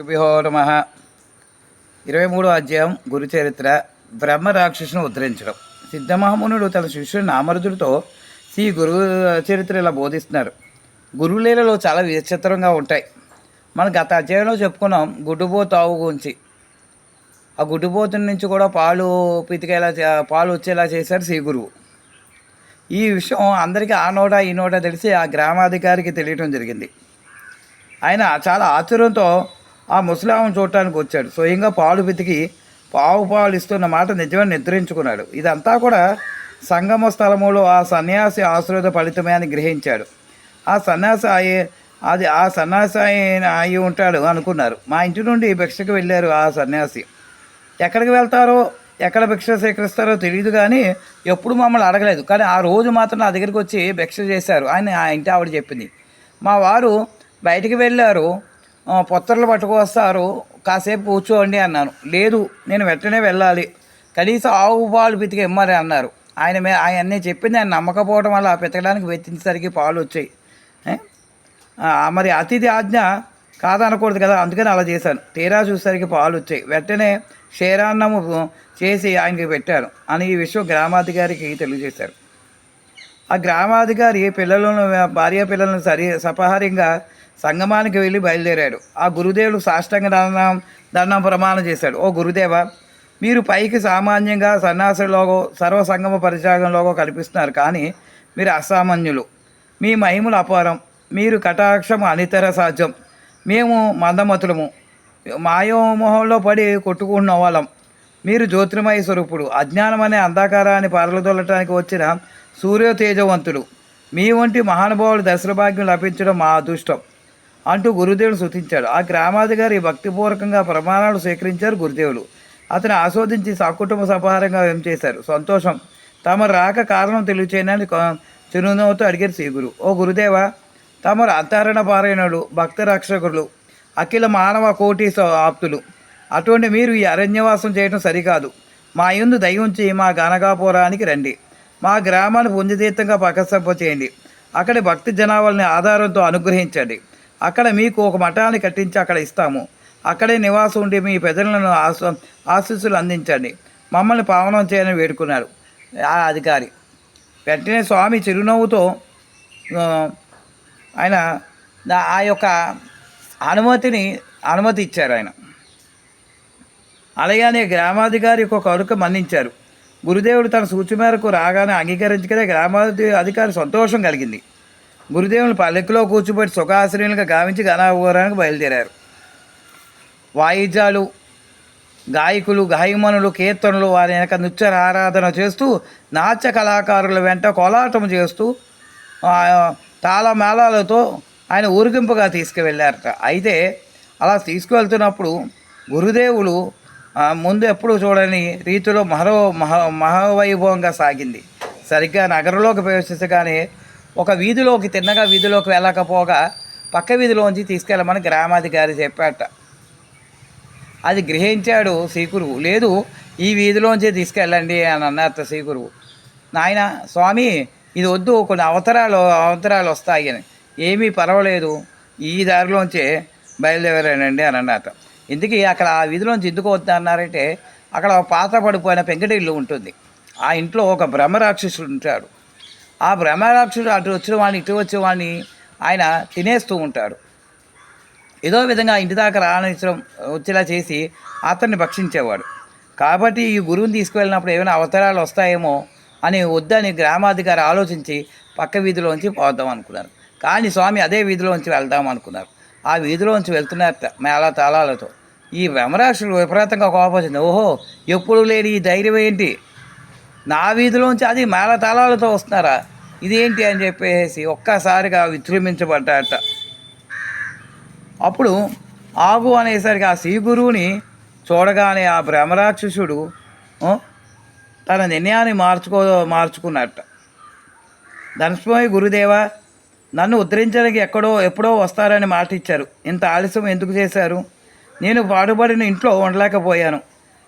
గురుభ్యో నమ. ఇరవై మూడో అధ్యాయం గురు చరిత్ర. బ్రహ్మ రాక్షసును ఉద్ధరించడం. సిద్ధమహమునుడు తన శిష్యుడు నామరుజుడితో శ్రీ గురు చరిత్ర ఇలా బోధిస్తున్నారు. గురువులీలలో చాలా విచిత్రంగా ఉంటాయి. మనం గత అధ్యాయంలో చెప్పుకున్నాం గుడ్డుబోతావు ఆవు గురించి. ఆ గుడ్డుబోతు నుంచి కూడా పాలు పితికేలా పాలు వచ్చేలా చేశారు శ్రీ గురువు. ఈ విషయం అందరికీ ఆ నోట ఈ నోట తెలిసి ఆ గ్రామాధికారికి తెలియటం జరిగింది. ఆయన చాలా ఆశ్చర్యంతో ఆ ముసలాం చూడటానికి వచ్చాడు. స్వయంగా పాలు పితికి పావు పాలు ఇస్తున్న మాట నిజమే నిద్రించుకున్నాడు. ఇదంతా కూడా సంగమ స్థలములో ఆ సన్యాసి ఆశ్రద ఫలితమే అని గ్రహించాడు. ఆ సన్యాసి అయ్యే అది ఆ సన్యాసి ఆయన అయి ఉంటాడు అనుకున్నారు. మా ఇంటి నుండి భిక్షకు వెళ్ళారు ఆ సన్యాసి. ఎక్కడికి వెళ్తారో ఎక్కడ భిక్ష స్వీకరిస్తారో తెలియదు కానీ ఎప్పుడు మమ్మల్ని అడగలేదు. కానీ ఆ రోజు మాత్రం నా దగ్గరికి వచ్చి భిక్ష చేశారు అని ఆ ఇంటి ఆవిడ చెప్పింది. మా వారు బయటికి వెళ్ళారు. పొత్తర్లు పట్టుకొస్తారు కాసేపు కూర్చోండి అన్నాను. లేదు నేను వెంటనే వెళ్ళాలి. కనీసం ఆవు పాలు పితికి ఇమ్మని అన్నారు. ఆయన మే ఆయన్నే చెప్పింది ఆయన నమ్మకపోవడం వల్ల ఆ పితకడానికి వెచ్చించేసరికి పాలు వచ్చాయి. మరి అతిథి ఆజ్ఞ కాదనకూడదు కదా అందుకని అలా చేశాను. తీరా చూసేసరికి పాలు వచ్చాయి. వెంటనే క్షీరాన్నము చేసి ఆయనకి పెట్టారు అని ఈ విషయం గ్రామాధికారికి తెలియజేశారు. ఆ గ్రామాధికారి పిల్లలను భార్య పిల్లలను సరి సపహారంగా సంగమానికి వెళ్ళి బయలుదేరాడు. ఆ గురుదేవుడు సాష్టంగ దండం దండం ప్రమాణం చేశాడు. ఓ గురుదేవ మీరు పైకి సామాన్యంగా సన్యాసులోగో సర్వసంగమ పరిత్యాగంలోగో కల్పిస్తున్నారు. కానీ మీరు అసామాన్యులు. మీ మహిమలు అపారం. మీరు కటాక్షం అనితర సాధ్యం. మేము మందమతులము. మాయోమోహంలో పడి కొట్టుకుంటున్న వాళ్ళం. మీరు జ్యోతిర్మయ స్వరూపుడు. అజ్ఞానం అనే అంధకారాన్ని పారలదొల్లటానికి వచ్చిన సూర్య తేజవంతుడు మీ వంటి మహానుభావుడు దశల భాగ్యం లభించడం మా అదృష్టం. అంటూ గురుదేవుడు శృతించాడు. ఆ గ్రామాధికారి భక్తిపూర్వకంగా ప్రమాణాలు స్వీకరించారు గురుదేవులు. అతను ఆస్వాదించి సకుటుంబ సపహారంగా ఏం చేశారు. సంతోషం. తమ రాక కారణం తెలియచేయనని చిరునవ్వుతో అడిగారు శ్రీగురు. ఓ గురుదేవ తమరు అంతరణ పారాయణులు భక్త రక్షకులు అఖిల మానవ కోటి స- ఆప్తులు. అటువంటి మీరు ఈ అరణ్యవాసం చేయడం సరికాదు. మా యందు దయ ఉంచి మా గనగాపురానికి రండి. మా గ్రామాన్ని పుణ్యతీర్థంగా పకసంప చేయండి అక్కడి భక్తి జనాభాలని ఆధారంతో అనుగ్రహించండి. అక్కడ మీకు ఒక మఠాన్ని కట్టించి అక్కడ ఇస్తాము. అక్కడే నివాసం ఉండి మీ పెద్దలను ఆశ ఆశీస్సులు అందించండి. మమ్మల్ని పావనం చేయని వేడుకున్నారు. ఆ అధికారి. వెంటనే స్వామి చిరునవ్వుతో ఆయన ఆ యొక్క అనుమతిని అనుమతి ఇచ్చారు ఆయన. అలాగే గ్రామాధికారి ఒక కరుక మన్నించారు. గురుదేవుడు తన సూచి మేరకు రాగానే అంగీకరించగానే గ్రామాధి అధికారి సంతోషం కలిగింది. గురుదేవుని పల్లెక్కులో కూర్చోబెట్టి సుఖాశ్రయులుగా గావించి ఘనాపురానికి బయలుదేరారు. వాయిద్యాలు గాయకులు గాయమనులు కీర్తనలు వారి వెనక నృత్య ఆరాధన చేస్తూ నాట్య కళాకారుల వెంట కోలాటం చేస్తూ తాళమేళాలతో ఆయన ఊరిగింపుగా తీసుకువెళ్ళారట. అయితే అలా తీసుకువెళ్తున్నప్పుడు గురుదేవులు ముందు ఎప్పుడు చూడని రీతిలో మహో మహ మహావైభవంగా సాగింది. సరిగ్గా నగరంలోకి ప్రవేశించగానే ఒక వీధిలోకి తిన్నగా వీధిలోకి వెళ్ళకపోగా పక్క వీధిలోంచి తీసుకెళ్ళమని గ్రామాధికారి చెప్పాట. అది గ్రహించాడు శ్రీకురువు లేదు ఈ వీధిలోంచి తీసుకెళ్ళండి అని అన్నారు శ్రీకురువు నాయన స్వామి ఇది వద్దు కొన్ని అవతరాలు అవతరాలు వస్తాయి అని. ఏమీ పర్వాలేదు ఈ దారిలోంచే బయలుదేరానండి అని అన్నట్టు ఇందుకే అక్కడ ఆ వీధిలోంచి ఎందుకు వద్దన్నారంటే అక్కడ పాత పడిపోయిన పెంకటిల్లు ఉంటుంది. ఆ ఇంట్లో ఒక బ్రహ్మరాక్షసుడు ఉంటాడు. ఆ బ్రహ్మరాక్షుడు అటు వచ్చిన వాడిని ఇటు వచ్చిన వాడిని ఆయన తినేస్తూ ఉంటాడు. ఏదో విధంగా ఇంటి దాకా రాణించడం వచ్చేలా చేసి అతన్ని భక్షించేవాడు. కాబట్టి ఈ గురువుని తీసుకువెళ్ళినప్పుడు ఏమైనా అవతరాలు వస్తాయేమో అని వద్దని గ్రామాధికారి ఆలోచించి పక్క వీధిలోంచి పోదాం అనుకున్నారు. కానీ స్వామి అదే వీధిలోంచి వెళ్దాం అనుకున్నారు. ఆ వీధిలోంచి వెళ్తున్నారు మేళ తాళాలతో. ఈ బ్రహ్మరాక్షుడు విపరీతంగా కోపొచ్చింది ఓహో ఎప్పుడు లేని ఈ ధైర్యం ఏంటి? నా వీధిలోంచి అది మేళ తాళాలతో వస్తున్నారా? ఇదేంటి అని చెప్పేసి ఒక్కసారిగా విజృంభించబడ్డాట అప్పుడు ఆగు అనేసరికి ఆ శ్రీ గురువుని చూడగానే ఆ బ్రహ్మరాక్షసుడు తన నిర్ణయాన్ని మార్చుకో మార్చుకున్నట్ట. ధనస్వామి గురుదేవ నన్ను ఉద్ధరించడానికి ఎక్కడో ఎప్పుడో వస్తారని మాట ఇచ్చారు ఇంత ఆలస్యం ఎందుకు చేశారు? నేను పాడుబడిన ఇంట్లో ఉండలేకపోయాను.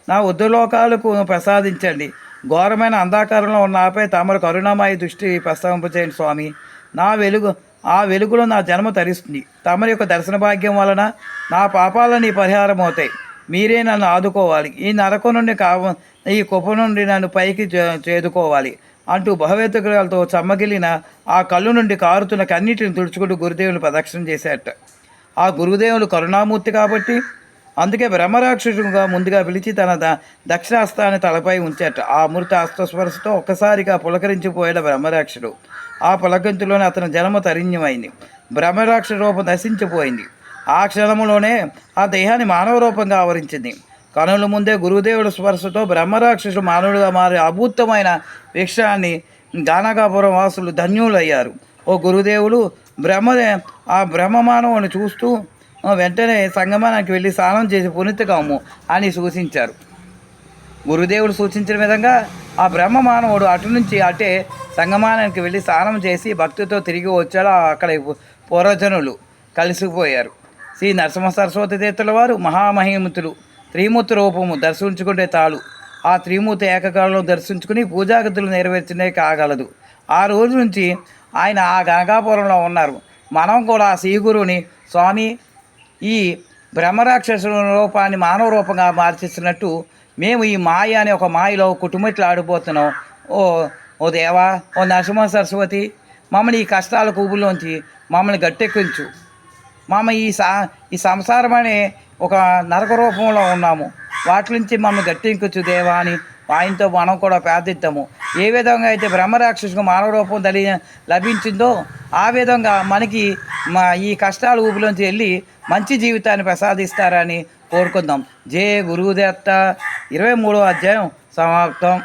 నా ఉద్రలోకాలకు ప్రసాదించండి. ఘోరమైన అంధాకారంలో ఉన్న ఆపై తమరు కరుణామాయి దృష్టి ప్రస్తావింపచేయండి స్వామి. నా వెలుగు ఆ వెలుగులో నా జన్మ తరిస్తుంది. తమరి యొక్క దర్శన భాగ్యం వలన నా పాపాలని పరిహారం అవుతాయి. మీరే నన్ను ఆదుకోవాలి. ఈ నరకం నుండి కావ ఈ కుప్ప నుండి నన్ను పైకి చేదుకోవాలి. అంటూ భవేతుగ్రహాలతో చమ్మగిలిన ఆ కళ్ళు నుండి కారుతున్న కన్నీటిని తుడుచుకుంటూ గురుదేవుని ప్రదక్షిణ చేశాట ఆ గురుదేవులు కరుణామూర్తి కాబట్టి అందుకే బ్రహ్మరాక్షసుడుగా ముందుగా పిలిచి తన ద దక్షిణాస్తాన్ని తలపై ఉంచాట. ఆ అమృత హస్తస్పర్శతో ఒక్కసారిగా పులకరించిపోయాడు బ్రహ్మరాక్షుడు. ఆ పులకంతులోనే అతని జన్మ తరిణ్యమైంది బ్రహ్మరాక్ష రూపం నశించిపోయింది. ఆ క్షణంలోనే ఆ దేహాన్ని మానవ రూపంగా ఆవరించింది. కనుల ముందే గురుదేవుడి స్పర్శతో బ్రహ్మరాక్షసుడు మానవుడిగా మారి అభూతమైన విషయాన్ని గానగాపురం వాసులు ధన్యులయ్యారు. ఓ గురుదేవులు బ్రహ్మ ఆ బ్రహ్మ మానవుని చూస్తూ వెంటనే సంగమానానికి వెళ్ళి స్నానం చేసి పునీతకమ్ము అని సూచించారు. గురుదేవుడు సూచించిన విధంగా ఆ బ్రహ్మ మానవుడు అటు నుంచి అటే సంగమానానికి వెళ్ళి స్నానం చేసి భక్తితో తిరిగి వచ్చాడు. అక్కడ పూర్వజనులు కలిసిపోయారు. శ్రీ నరసింహ సరస్వతి తీర్థుల వారు మహామహిమతులు. త్రిమూర్తి రూపము దర్శించుకుంటే తాళు ఆ త్రిమూర్తి ఏకకాలంలో దర్శించుకుని పూజాగతులు నెరవేర్చినే కాగలదు. ఆ రోజు నుంచి ఆయన ఆ గంగాపురంలో ఉన్నారు. మనం కూడా ఆ శ్రీగురుని స్వామి ఈ బ్రహ్మరాక్షసు రూపాన్ని మానవ రూపంగా మార్చేస్తున్నట్టు మేము ఈ మాయ అనే ఒక మాయలో కుటుంబట్లు ఆడిపోతున్నాం. ఓ ఓ దేవా ఓ నరసింహ సరస్వతి మమ్మల్ని ఈ కష్టాల కూబుల్లోంచి మమ్మల్ని గట్టెక్కించు. మామ ఈ సా ఈ సంసారం అనే ఒక నరక రూపంలో ఉన్నాము. వాటి నుంచి మమ్మల్ని గట్టెక్కించు దేవా అని ఆయనతో మనం కూడా ప్రార్థిద్దాము ఏ విధంగా అయితే బ్రహ్మరాక్షసుకు మానవ రూపం తలి లభించిందో ఆ విధంగా మనకి మా ఈ కష్టాల ఊపిలోంచి వెళ్ళి మంచి జీవితాన్ని ప్రసాదిస్తారని కోరుకుందాం. జే గురువుదేత్త ఇరవై మూడో అధ్యాయం సమాప్తం.